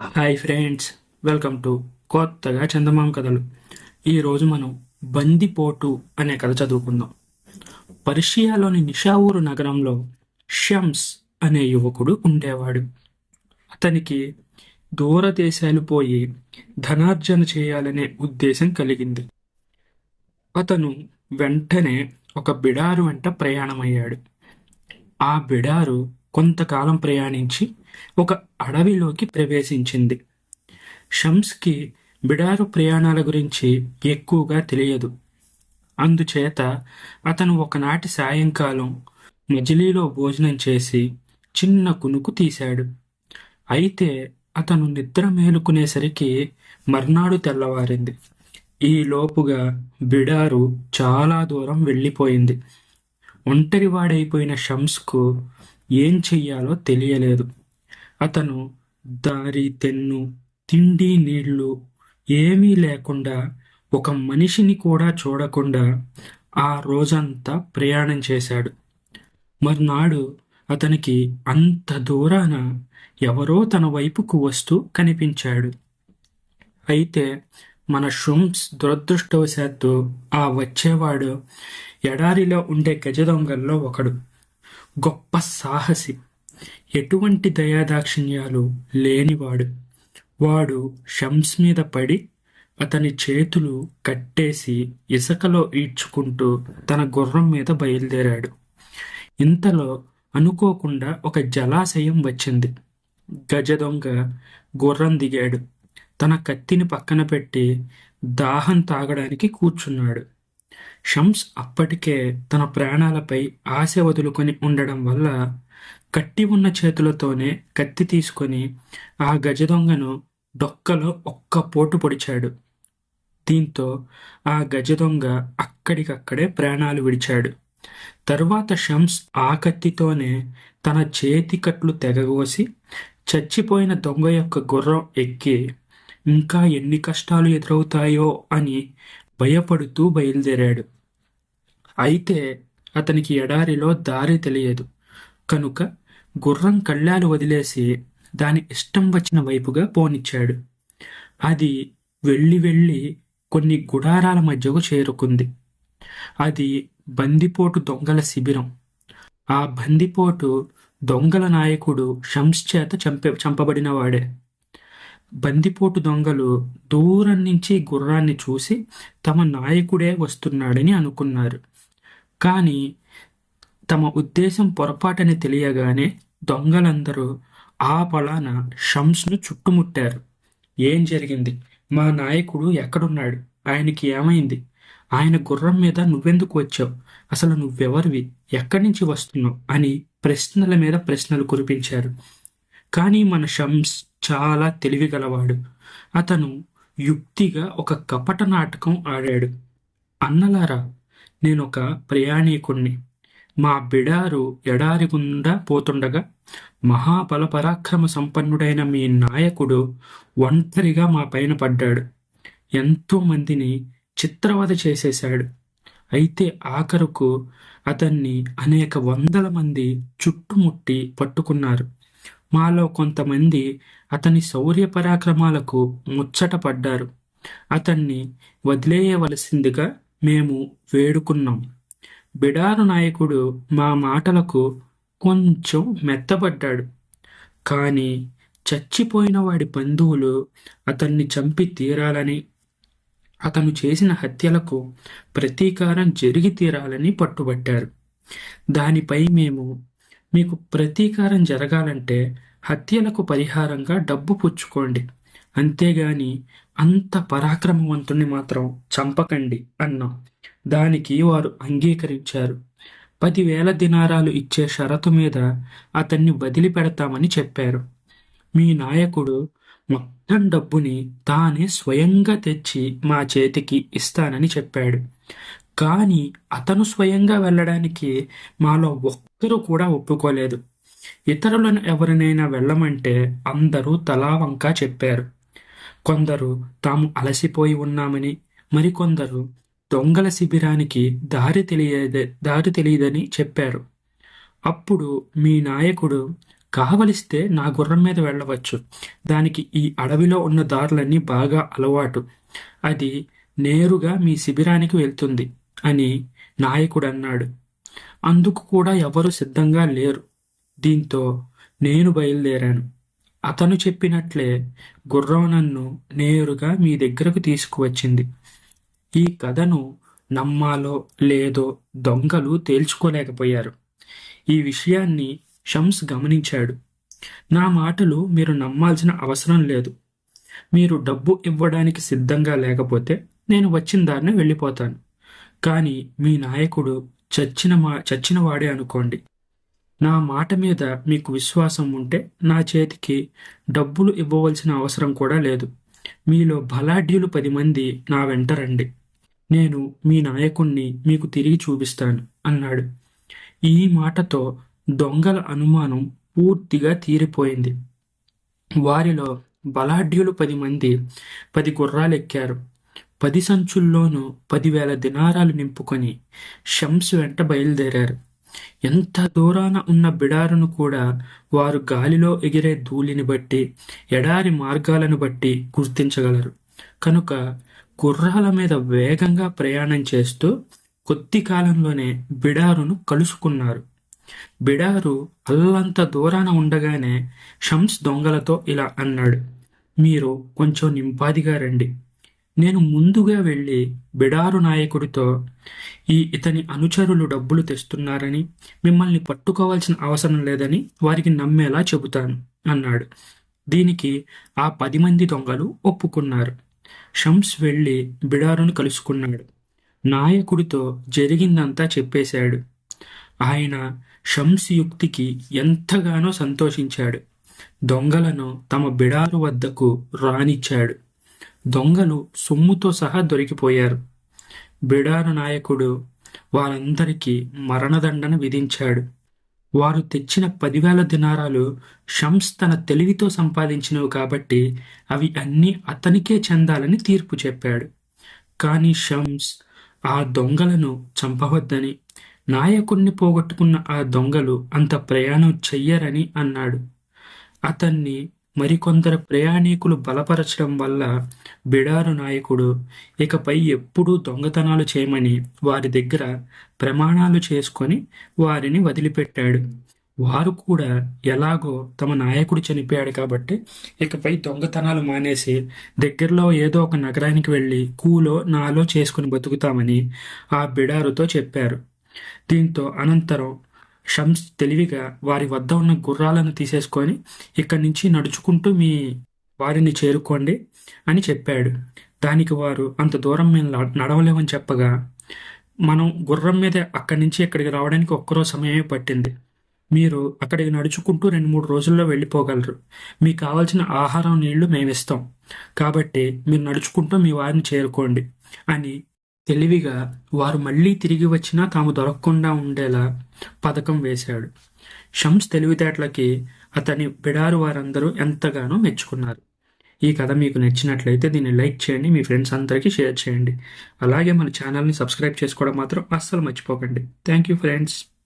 Hi friends welcome to కొత్తగా చందమామ కథలు. ఈరోజు మనం బందిపోటు అనే కథ చదువుకుందాం. పర్షియాలోని నిషావూరు నగరంలో షమ్స్ అనే యువకుడు ఉండేవాడు. అతనికి దూరదేశాలు పోయి ధనార్జన చేయాలనే ఉద్దేశం కలిగింది. అతను వెంటనే ఒక బిడారు వెంట ప్రయాణమయ్యాడు. ఆ బిడారు కొంతకాలం ప్రయాణించి ఒక అడవిలోకి ప్రవేశించింది. షమ్స్కి బిడారు ప్రయాణాల గురించి ఎక్కువగా తెలియదు. అందుచేత అతను ఒకనాటి సాయంకాలం మజిలీలో భోజనం చేసి చిన్న కునుకు తీశాడు. అయితే అతను నిద్ర మేలుకునేసరికి మర్నాడు తెల్లవారింది. ఈ లోపుగా బిడారు చాలా దూరం వెళ్ళిపోయింది. ఒంటరివాడైపోయిన షమ్స్కు ఏం చెయ్యాలో తెలియలేదు. అతను దారి తెన్ను తిండి నీళ్ళు ఏమీ లేకుండా ఒక మనిషిని కూడా చూడకుండా ఆ రోజంతా ప్రయాణం చేశాడు. మర్నాడు అతనికి అంత దూరాన ఎవరో తన వైపుకు వస్తూ కనిపించాడు. అయితే మన షుమ్స్ దురదృష్టవశాత్తు ఆ వచ్చేవాడు ఎడారిలో ఉండే గజదొంగల్లో ఒకడు. గొప్ప సాహసి. ఎటువంటి దయాదాక్షిణ్యాలు లేనివాడు. వాడు షమ్స్ మీద పడి అతని చేతులు కట్టేసి ఇసుకలో ఈడ్చుకుంటూ తన గుర్రం మీద బయలుదేరాడు. ఇంతలో అనుకోకుండా ఒక జలాశయం వచ్చింది. గజ దొంగ గుర్రం దిగాడు. తన కత్తిని పక్కన పెట్టి దాహం తాగడానికి కూర్చున్నాడు. షమ్స్ అప్పటికే తన ప్రాణాలపై ఆశ వదులుకొని ఉండడం వల్ల కట్టి ఉన్న చేతులతోనే కత్తి తీసుకొని ఆ గజ దొంగను డొక్కలో ఒక్క పోటు పొడిచాడు. దీంతో ఆ గజ దొంగ అక్కడికక్కడే ప్రాణాలు విడిచాడు. తరువాత షమ్స్ ఆ కత్తితోనే తన చేతి కట్లు తెగగోసి చచ్చిపోయిన దొంగ యొక్క గుర్రం ఎక్కి ఇంకా ఎన్ని కష్టాలు ఎదురవుతాయో అని భయపడుతూ బయలుదేరాడు. అయితే అతనికి ఎడారిలో దారి తెలియదు. కనుక గుర్రం కళ్ళాలు వదిలేసి దాని ఇష్టం వచ్చిన వైపుగా పోనిచ్చాడు. అది వెళ్ళి వెళ్ళి కొన్ని గుడారాల మధ్యకు చేరుకుంది. అది బందిపోటు దొంగల శిబిరం. ఆ బందిపోటు దొంగల నాయకుడు షంస్ చేత చంపే చంపబడినవాడే. బందిపోటు దొంగలు దూరం నుంచి గుర్రాన్ని చూసి తమ నాయకుడే వస్తున్నాడని అనుకున్నారు. కానీ తమ ఉద్దేశం పొరపాటని తెలియగానే దొంగలందరూ ఆ పలాన షమ్స్ను చుట్టుముట్టారు. ఏం జరిగింది? మా నాయకుడు ఎక్కడున్నాడు? ఆయనకి ఏమైంది? ఆయన గుర్రం మీద నువ్వెందుకు వచ్చావు? అసలు నువ్వెవరివి? ఎక్కడి నుంచి వస్తున్నావు? అని ప్రశ్నల మీద ప్రశ్నలు కురిపించారు. కానీ మన షమ్స్ చాలా తెలివిగలవాడు. అతను యుక్తిగా ఒక కపట నాటకం ఆడాడు. అన్నలారా నేనొక ప్రయాణికుణ్ణి. మా బిడారు ఎడారి గుండా పోతుండగా మహాబల పరాక్రమ సంపన్నుడైన మీ నాయకుడు ఒంటరిగా మా పైన పడ్డాడు. ఎంతో మందిని చిత్రవద చేసేశాడు. అయితే ఆఖరుకు అతన్ని అనేక వందల మంది చుట్టుముట్టి పట్టుకున్నారు. మాలో కొంతమంది అతని శౌర్య పరాక్రమాలకు ముచ్చట పడ్డారు. అతన్ని వదిలేయవలసిందిగా మేము వేడుకున్నాం. బిడారు నాయకుడు మా మాటలకు కొంచెం మెత్తబడ్డాడు. కానీ చచ్చిపోయిన వాడి బంధువులు అతన్ని చంపి తీరాలని అతను చేసిన హత్యలకు ప్రతీకారం జరిగి తీరాలని పట్టుబట్టారు. దానిపై మేము మీకు ప్రతీకారం జరగాలంటే హత్యలకు పరిహారంగా డబ్బు పుచ్చుకోండి. అంతేగాని అంత పరాక్రమవంతుణ్ణి మాత్రం చంపకండి అన్నాం. దానికి వారు అంగీకరించారు. పదివేల దినారాలు ఇచ్చే షరతు మీద అతన్ని వదిలిపెడతామని చెప్పారు. మీ నాయకుడు మొత్తం డబ్బుని తానే స్వయంగా తెచ్చి మా చేతికి ఇస్తానని చెప్పాడు. కానీ అతను స్వయంగా వెళ్ళడానికి మాలో ఒక్కరూ కూడా ఒప్పుకోలేదు. ఇతరులను ఎవరినైనా వెళ్ళమంటే అందరూ తలా వంకా చెప్పారు. కొందరు తాము అలసిపోయి ఉన్నామని మరికొందరు దొంగల శిబిరానికి దారి తెలియదే దారి తెలియదని చెప్పారు. అప్పుడు మీ నాయకుడు కావలిస్తే నా గుర్రం మీద వెళ్ళవచ్చు. దానికి ఈ అడవిలో ఉన్న దారులన్నీ బాగా అలవాటు. అది నేరుగా మీ శిబిరానికి వెళ్తుంది అని నాయకుడు అన్నాడు. అందుకు కూడా ఎవరు సిద్ధంగా లేరు. దీంతో నేను బయలుదేరాను. అతను చెప్పినట్లే గుర్రం నన్ను నేరుగా మీ దగ్గరకు తీసుకువచ్చింది. ఈ కథను నమ్మాలో లేదో దొంగలు తేల్చుకోలేకపోయారు. ఈ విషయాన్ని షమ్స్ గమనించాడు. నా మాటలు మీరు నమ్మాల్సిన అవసరం లేదు. మీరు డబ్బు ఇవ్వడానికి సిద్ధంగా లేకపోతే నేను వచ్చిన దారిని వెళ్ళిపోతాను. కానీ మీ నాయకుడు చచ్చిన మా చచ్చిన వాడే అనుకోండి. నా మాట మీద మీకు విశ్వాసం ఉంటే నా చేతికి డబ్బులు ఇవ్వవలసిన అవసరం కూడా లేదు. మీలో బలాఢ్యులు పది మంది నా వెంట రండి. నేను మీ నాయకుణ్ణి మీకు తిరిగి చూపిస్తాను అన్నాడు. ఈ మాటతో దొంగల అనుమానం పూర్తిగా తీరిపోయింది. వారిలో బలాఢ్యులు పది మంది పది గుర్రాలు ఎక్కారు పది సంచుల్లోనూ పదివేల దినారాలు నింపుకొని షమ్స్ వెంట బయలుదేరారు. ఎంత దూరాన ఉన్న బిడారును కూడా వారు గాలిలో ఎగిరే ధూళిని బట్టి ఎడారి మార్గాలను బట్టి గుర్తించగలరు. కనుక గుర్రాల మీద వేగంగా ప్రయాణం చేస్తూ కొద్ది కాలంలోనే బిడారును కలుసుకున్నారు. బిడారు అల్లంత దూరాన ఉండగానే షమ్స్ దొంగలతో ఇలా అన్నాడు మీరు కొంచెం నింపాదిగా రండి. నేను ముందుగా వెళ్ళి బిడారు నాయకుడితో ఈ ఇతని అనుచరులు డబ్బులు తెస్తున్నారని మిమ్మల్ని పట్టుకోవాల్సిన అవసరం లేదని వారికి నమ్మేలా చెబుతాను అన్నాడు. దీనికి ఆ పది మంది దొంగలు ఒప్పుకున్నారు. షమ్స్ వెళ్ళి బిడారును కలుసుకున్నాడు. నాయకుడితో జరిగిందంతా చెప్పేశాడు. ఆయన షమ్స్ యుక్తికి ఎంతగానో సంతోషించాడు. దొంగలను తమ బిడారు వద్దకు రానిచ్చాడు. దొంగలు సొమ్ముతో సహా దొరికిపోయారు. బిడారు నాయకుడు వారందరికీ మరణదండన విధించాడు. వారు తెచ్చిన పదివేల దినారాలు షమ్స్ తన తెలివితో సంపాదించినవి కాబట్టి అవి అన్నీ అతనికే చెందాలని తీర్పు చెప్పాడు. కానీ షమ్స్ ఆ దొంగలను చంపవద్దని నాయకుణ్ణి పోగొట్టుకున్న ఆ దొంగలు అంత ప్రయాణం చెయ్యరని అన్నాడు. అతన్ని మరికొందరు ప్రయాణికులు బలపరచడం వల్ల బిడారు నాయకుడు ఇకపై ఎప్పుడూ దొంగతనాలు చేయమని వారి దగ్గర ప్రమాణాలు చేసుకొని వారిని వదిలిపెట్టాడు. వారు కూడా ఎలాగో తమ నాయకుడు చనిపోయాడు కాబట్టి ఇకపై దొంగతనాలు మానేసి దగ్గరలో ఏదో ఒక నగరానికి వెళ్ళి కూలో నాలో చేసుకుని బతుకుతామని ఆ బిడారుతో చెప్పారు. దీంతో అనంతరం షమ్స్ తెలివిగా వారి వద్ద ఉన్న గుర్రాలను తీసేసుకొని ఇక్కడి నుంచి నడుచుకుంటూ మీ వారిని చేరుకోండి అని చెప్పాడు. దానికి వారు అంత దూరం మేము నడవలేమని చెప్పగా మనం గుర్రం మీద అక్కడి నుంచి ఇక్కడికి రావడానికి ఒక్కరోజు సమయమే పట్టింది. మీరు అక్కడికి నడుచుకుంటూ రెండు మూడు రోజుల్లో వెళ్ళిపోగలరు. మీకు కావాల్సిన ఆహారం నీళ్ళు మేమిస్తాం. కాబట్టి మీరు నడుచుకుంటూ మీ వారిని చేరుకోండి అని తెలివిగా వారు మళ్ళీ తిరిగి వచ్చినా తాము దొరకకుండా ఉండేలా పథకం వేశాడు. షమ్స్ తెలివితేటలకి అతని బిడారు వారందరూ ఎంతగానో మెచ్చుకున్నారు. ఈ కథ మీకు నచ్చినట్లయితే దీన్ని లైక్ చేయండి మీ ఫ్రెండ్స్ అందరికీ షేర్ చేయండి. అలాగే మన ఛానల్ని సబ్స్క్రైబ్ చేసుకోవడం మాత్రం అస్సలు మర్చిపోకండి. Thank you friends.